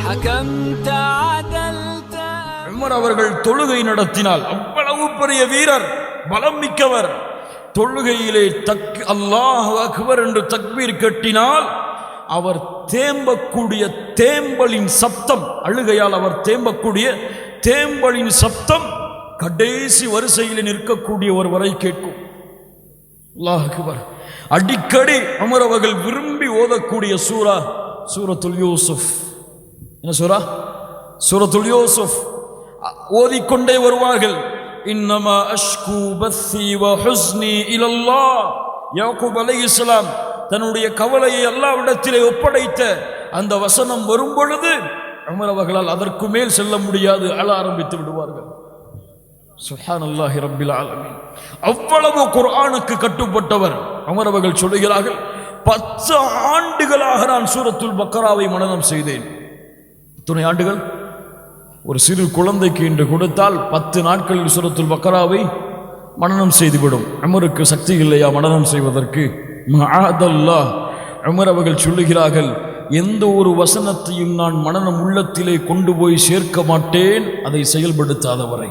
حكمت عدلت Umar அவர்கள் தொழுகை நடத்தினால் அவ்வளவு பெரிய வீரர் பலம் மிக்கவர் தொழுகையிலே தக் அல்லாஹ் அக்பர் என்று தக்பீர் கட்டினால் அவர் தேம்பக்கூடிய தேம்பலின் சப்தம் அழுகையால் அவர் தேம்பக்கூடிய தேம்பலின் சப்தம் கடைசி வரிசையில் நிற்கக்கூடிய ஒரு வரை கேட்கும் அடிக்கடி அமர் அவர்கள் விரும்பி ஓதக்கூடிய சூரா சூரத்துல் யூசுப் என்ன சூரா சூரத்துல் யூசுப் ஓதிக்கொண்டே வருவார்கள். இன்னமா அஷ்கு பஸ்ஸி வ ஹுஸ்னி இலல்லாஹ். யாக்கூப் அலைஹிஸ்ஸலாம் தன்னுடைய கவலையை எல்லாவிடத்திலே ஒப்படைத்த அந்த வசனம் வரும் பொழுது அமர் அவர்களால் அதற்கு மேல் செல்ல முடியாது அழ ஆரம்பித்து விடுவார்கள். சுஹானல்லாஹி ரப்பில் ஆலமீன். அவ்வளவு குர்ஆனுக்கு கட்டுப்பட்டவர் அமர் அவர்கள் சொல்லுகிறார்கள் பத்து ஆண்டுகளாக நான் சூரத்துல் பக்கராவை மனனம் செய்தேன். இத்தனை ஆண்டுகள்? ஒரு சிறு குழந்தைக்கு இன்று கொடுத்தால் பத்து நாட்களில் சூரத்துல் பக்கராவை மனனம் செய்துவிடும். அமருக்கு சக்தி இல்லையா மனனம் செய்வதற்கு? மஆதல்லாஹ் அமர் அவர்கள் சொல்லுகிறார்கள் எந்த ஒரு வசனத்தையும் நான் மனநம் உள்ளத்திலே கொண்டு போய் சேர்க்க மாட்டேன் அதை செயல்படுத்தாதவரை.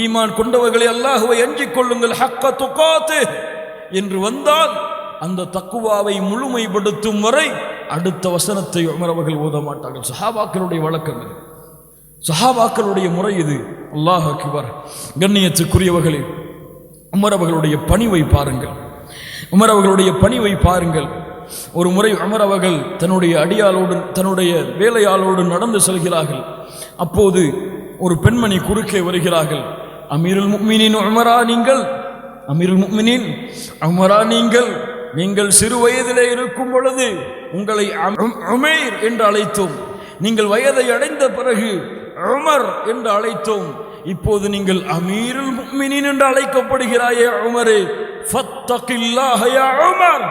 ஈமான் கொண்டவர்களை அல்லாஹுவை அஞ்சிக் கொள்ளுங்கள் ஹக்க துக்காத்து என்று வந்தால் அந்த தக்குவாவை முழுமைப்படுத்தும் வரை அடுத்த வசனத்தை உமர் அவர்கள் ஓத மாட்டார்கள் சஹாபாக்களுடைய வழக்கம் இது சஹாபாக்களுடைய முறை இது அல்லாஹ் அக்பர் கண்ணியத்துக்குரியவர்களே உமர் அவர்களுடைய பணிவை பாருங்கள் உமர் அவர்களுடைய பணிவை பாருங்கள் ஒரு முறை உமர் அவர்கள் தன்னுடைய அடியாளோடு தன்னுடைய வேலையாளோடு நடந்து செல்கிறார்கள் அப்போது ஒரு பெண்மணி குறுக்கே வருகிறார்கள். அமீருல் முக்மினின் உமரா நீங்கள்? அமீருல் முக்மினின் உமரா நீங்கள்? நீங்கள் சிறு வயதிலே இருக்கும் பொழுது உங்களை அம்- என்று அழைத்தோம். நீங்கள் வயதை அடைந்த பிறகு உமர் என்று அழைத்தோம். இப்போது நீங்கள் அமீருல் முக்மினின் என்று அழைக்கப்படுகிறாயே உமரே ஃபத்தகில்லாஹ அல்லாஹு உமர்.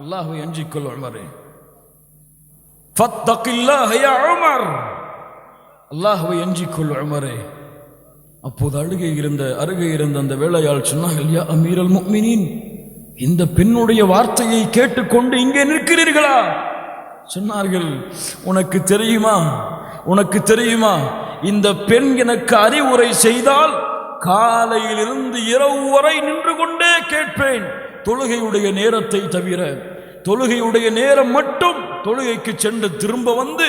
அல்லாஹ்வை அஞ்சிக்கொள் உமரே. ஃபத்தகில்லாஹ உமர். அல்லாஹுவை எஞ்சிக்கொள் உமரே. அப்போது அழுகை இருந்த அருகே இருந்த அந்த வேலையாள் சொன்னார்கள் யா அமீரல் முக்மினின் இந்த பெண்ணுடைய வார்த்தையை கேட்டுக்கொண்டு இங்கே நிற்கிறீர்களா? சொன்னார்கள் உனக்கு தெரியுமா உனக்கு தெரியுமா இந்த பெண் எனக்கு அறிவுரை செய்தால் காலையிலிருந்து இரவு வரை நின்று கொண்டே கேட்பேன். தொழுகையுடைய நேரத்தை தவிர தொழுகையுடைய நேரம் மட்டும் தொழுகைக்கு சென்று திரும்ப வந்து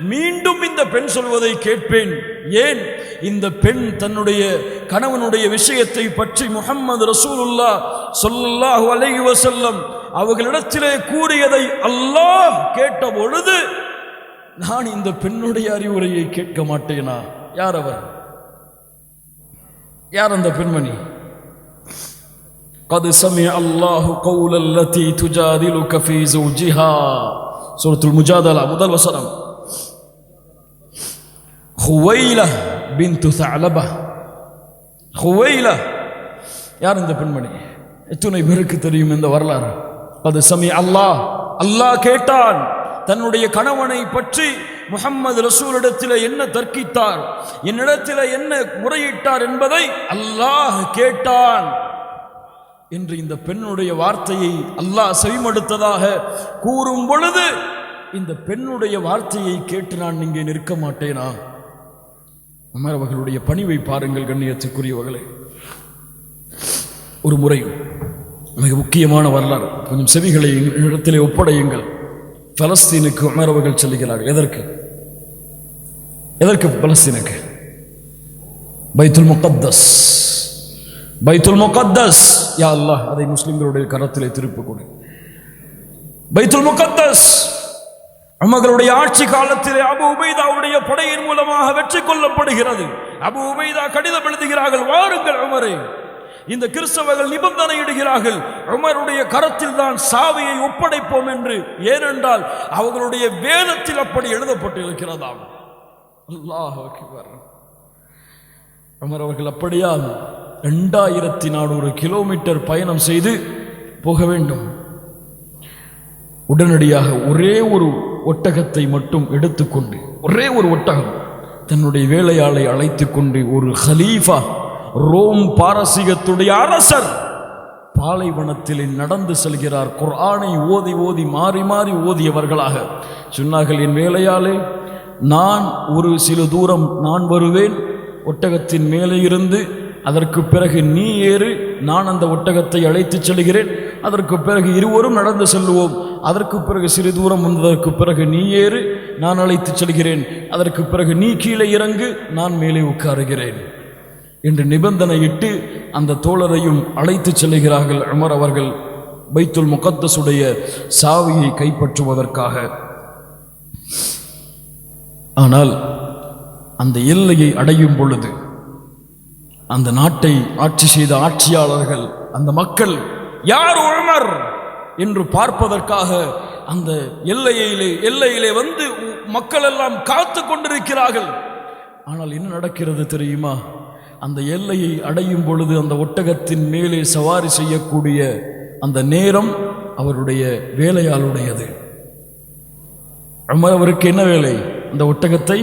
மீண்டும் இந்த பெண் சொல்வதை கேட்பேன். ஏன்? இந்த பெண் தன்னுடைய கணவனுடைய விஷயத்தை பற்றி முஹம்மது ரசூலுல்லா சொல்லாஹு அலைஹி வசல்லம் அவர்களிடத்திலே கூறியதை அல்லாஹ் கேட்ட பொழுது நான் இந்த பெண்ணுடைய அறிவுரையை கேட்க மாட்டேனா? யார் அவர்? யார் அந்த பெண்மணி? قد سمع الله قول التي تجادلك في زوجها سورة المجادلة முதல் வசனம் ஹுவைல பின்து ثعلبة ஹுவைல யார் இந்த பெண்மணி எத்தனை பேருக்கு தெரியும் இந்த வரலாறு அது சமி அல்லாஹ் அல்லாஹ் கேட்டான் தன்னுடைய கணவனை பற்றி முஹம்மது ரசூலிடத்தில் என்ன தர்க்கித்தார் என்னிடத்தில் என்ன முறையிட்டார் என்பதை அல்லாஹ் கேட்டான் என்று இந்த பெண்ணுடைய வார்த்தையை அல்லாஹ் செவிமடுத்ததாக கூறும் பொழுது இந்த பெண்ணுடைய வார்த்தையை கேட்டு நான் இங்கே நிற்க மாட்டேனா? அமர் அவர்களுடைய பணிவை பாருங்கள் கண்ணியத்துக்குரியவர்களே. ஒரு முறை மிக முக்கியமான வரலாறு. கொஞ்சம் செவிகளை இடத்திலே ஒப்படையுங்கள். பலஸ்தீனுக்கு உமர் அவர்கள் செல்கிறார்கள். எதற்கு? எதற்கு பலஸ்தீனுக்கு? பைத்துல் முகத்தஸ். பைத்துல் முகத்தஸ். யா அல்லாஹ் அதை முஸ்லிம்களுடைய கரத்திலே திருப்பி கொடு. பைத்துல் முகத்தஸ் அவர்களுடைய ஆட்சி காலத்திலே அபு உபைதாவுடைய படையின் மூலமாக வெற்றி கொள்ளப்படுகிறது. அபு உபைதா கடிதம் எழுதுகிறார்கள் வாருங்கள் உமரே. இந்த கிறிஸ்தவர்கள் நிபந்தனை இடுகிறார்கள் உமருடைய கரத்தில் தான் சாவியை ஒப்படைப்போம் என்று. ஏனென்றால் அவர்களுடைய வேதத்தில் அப்படி எழுதப்பட்டு இருக்கிறதாம் அல்லாஹ் உமர் அவர்கள் அப்படியா ரெண்டாயிரத்தி நானூறு கிலோமீட்டர் பயணம் செய்து போக வேண்டும். உடனடியாக ஒரே ஒரு ஒட்டகத்தை மட்டும் எடுத்துக்கொண்டு ஒரே ஒரு ஒட்டகம் தன்னுடைய வேலையாளை அழைத்து கொண்டு ஒரு ஹலீஃபா ரோம் பாரசீகத்துடைய அரசர் பாலைவனத்தில் நடந்து செல்கிறார். குர்ஆனை ஓதி ஓதி மாறி மாறி ஓதியவர்களாக சொன்னார்கள் என் வேலையாளே நான் ஒரு சில தூரம் நான் வருவேன். ஒட்டகத்தின் மேலே இருந்து அதற்கு பிறகு நீ ஏறு நான் அந்த ஒட்டகத்தை அழைத்துச் செல்கிறேன். அதற்கு பிறகு இருவரும் நடந்து செல்லுவோம். அதற்கு பிறகு சிறு தூரம் வந்ததற்கு பிறகு நீ ஏறு நான் அழைத்துச் செல்கிறேன். அதற்கு பிறகு நீ கீழே இறங்கு நான் மேலே உட்காருகிறேன். என்று நிபந்தனையிட்டு அந்த தோழரையும் அழைத்துச் செல்கிறார்கள் அமர் அவர்கள் பைத்துல் முகத்தசுடைய சாவியை கைப்பற்றுவதற்காக. ஆனால் அந்த எல்லையை அடையும் பொழுது அந்த நாட்டை ஆட்சி செய்த ஆட்சியாளர்கள் அந்த மக்கள் யார் உழமர் என்று பார்ப்பதற்காக அந்த எல்லையிலே எல்லையிலே வந்து மக்கள் எல்லாம் காத்து கொண்டிருக்கிறார்கள். ஆனால் என்ன நடக்கிறது தெரியுமா? அந்த எல்லையை அடையும் பொழுது அந்த ஒட்டகத்தின் மேலே சவாரி செய்யக்கூடிய அந்த நேரம் அவருடைய வேலையாளுடையது. அமர் அவருக்கு என்ன வேலை? அந்த ஒட்டகத்தை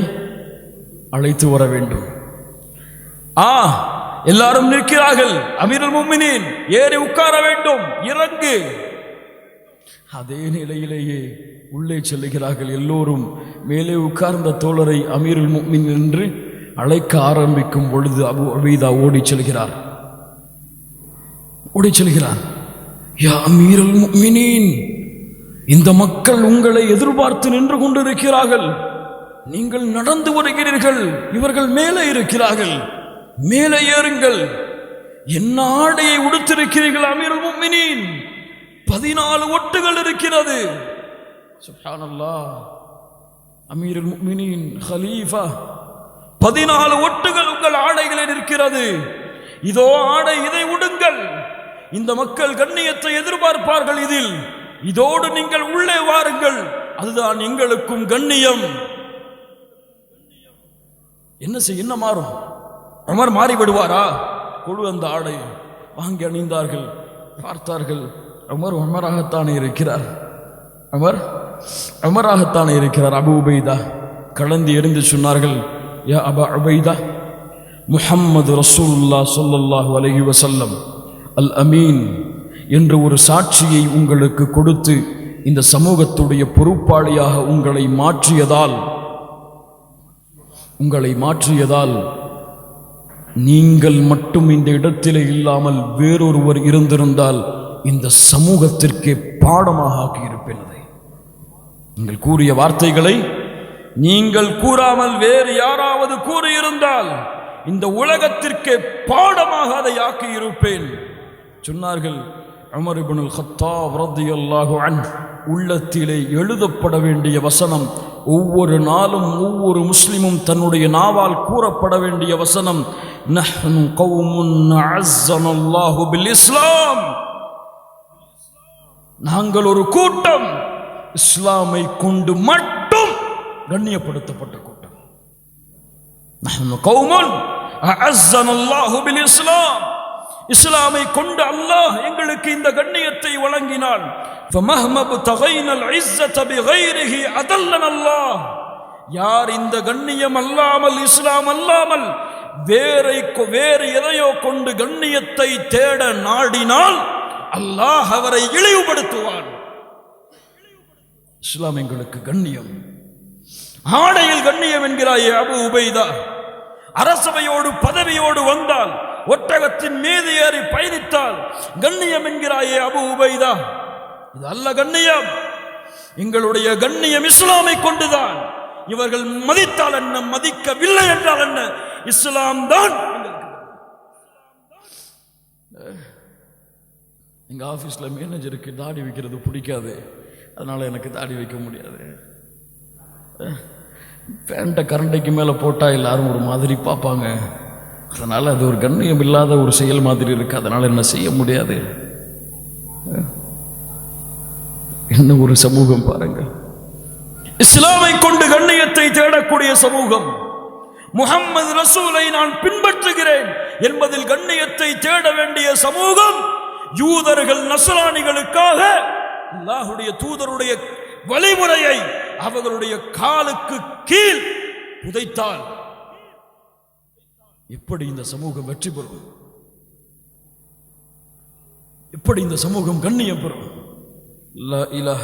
அழைத்து வர வேண்டும். ஆ எல்லாரும் நிற்கிறார்கள். அமீரல் முமினின் ஏறி உட்கார வேண்டும். இறங்கு. அதே நிலையிலேயே உள்ளே செல்லுகிறார்கள் எல்லோரும். மேலே உட்கார்ந்த தோழரை அமீருல் முமின் என்று அழைக்க ஆரம்பிக்கும் பொழுது அபு அபீதா ஓடி செல்கிறார். ஓடி செல்கிறார். யா அமீரல் முமினின் இந்த மக்கள் உங்களை எதிர்பார்த்து நின்று கொண்டிருக்கிறார்கள். நீங்கள் நடந்து வருகிறீர்கள். இவர்கள் மேலே இருக்கிறார்கள். மேலே ஏறுங்கள். என்ன ஆடையை உடுத்திருக்கிறீர்கள் அமீருல் முஃமினீன் பதினாலு ஒட்டுகள் இருக்கிறது. சுப்ஹானல்லாஹ். அமீருல் முஃமினீன் ஹலீஃபா. பதினாலு ஒட்டுகள் உங்கள் ஆடைகளில் இருக்கிறது. இதோ ஆடை இதை உடுங்கள். இந்த மக்கள் கண்ணியத்தை எதிர்பார்ப்பார்கள் இதில். இதோடு நீங்கள் உள்ளே வாருங்கள். அதுதான் எங்களுக்கும் கண்ணியம். என்ன செய்ய என்ன மாறும்? அமர் மாறிவிடுவாரா? குழு அந்த ஆடை வாங்கி அணிந்தார்கள். பார்த்தார்கள் அமர் அமராகத்தானே இருக்கிறார். அமர் அமராகத்தானே இருக்கிறார் அபு உபைதா. கலந்து எறிந்து சொன்னார்கள் யா அபா உபைதா முஹம்மது ரசூல்லா சொல்லல்லாஹு அலஹி வசல்லம் அல் அமீன் என்று ஒரு சாட்சியை உங்களுக்கு கொடுத்து இந்த சமூகத்துடைய பொறுப்பாளியாக உங்களை மாற்றியதால் உங்களை மாற்றியதால் நீங்கள் மட்டும் இந்த இடத்திலே இல்லாமல் வேறொருவர் இருந்திருந்தால் இந்த சமூகத்திற்கே பாடமாக ஆக்கியிருப்பேன் அதை. நீங்கள் கூறிய வார்த்தைகளை நீங்கள் கூறாமல் வேறு யாராவது கூறியிருந்தால் இந்த உலகத்திற்கே பாடமாக அதை ஆக்கியிருப்பேன். சொன்னார்கள் உமர் ஹத்தா கத்தாப் ரலியல்லாஹு உள்ளத்திலே எழுதப்பட வேண்டிய வசனம் ஒவ்வொரு நாளும் ஒவ்வொரு முஸ்லிமும் தன்னுடைய நாவால் கூறப்பட வேண்டிய வசனம் நஹ்னு கௌமுன் அஸ்ஸனல்லாஹு பில் இஸ்லாம் நாங்கள் ஒரு கூட்டம் இஸ்லாமை கொண்டு மட்டும் கண்ணியப்படுத்தப்பட்ட கூட்டம் நஹ்னு கௌமுன் அஸ்ஸனல்லாஹு பில் இஸ்லாம் இஸ்லாமை கொண்டு அல்லாஹ் எங்களுக்கு இந்த கண்ணியத்தை வழங்கினான் فَمَهْمَ ابْتَغَيْنَا الْعِزَّةَ بِغَيْرِهِ أَذَلَّنَا اللَّهُ யார் இந்த கண்ணியம் அல்லாமல் இஸ்லாம் அல்லாமல் வேறை கொ- வேறு எதையோ கொண்டு கண்ணியத்தை தேட நாடினால் அல்லாஹ் அவரை இழிவுபடுத்துவான். இஸ்லாம் எங்களுக்கு கண்ணியம். ஆடையில் கண்ணியம் என்கிறாயே அபு உபைதா. அரசவையோடு பதவியோடு வந்தால் ஒட்டகத்தின் மீது ஏறி பயணித்தால் கண்ணியம் என்கிறாயே அபு உபைதா. இது அல்ல கண்ணியம். எங்களுடைய கண்ணியம் இஸ்லாமை கொண்டுதான். இவர்கள் மதித்தால் என்ன மதிக்கவில்லை என்றால் என்ன? இஸ்லாம் தான். எங்க ஆபீஸ்ல மேனேஜருக்கு தாடி வைக்கிறது பிடிக்காது. அதனால எனக்கு தாடி வைக்க முடியாது. பேண்ட்டை கரண்டைக்கு மேலே போட்டால் எல்லாரும் ஒரு மாதிரி பார்ப்பாங்க. அதனால் அது ஒரு கண்ணியம் இல்லாத ஒரு செயல் மாதிரி இருக்கு. அதனால் என்ன செய்ய முடியாது? என்ன ஒரு சமூகம் பாருங்கள். இஸ்லாமை கொண்டு கண்ணியத்தை தேடக்கூடிய சமூகம். முகம்மது ரசூலை நான் பின்பற்றுகிறேன் என்பதில் கண்ணியத்தை தேட வேண்டிய சமூகம் யூதர்கள் நசராணிகளுக்காக அல்லாஹுடைய தூதருடைய வழிமுறையை அவர்களுடைய காலுக்கு கீழ் புதைத்தால் எப்படி இந்த சமூகம் வெற்றி பெறும்? எப்படி இந்த சமூகம் கண்ணியம் பெறும்? லா இலாஹ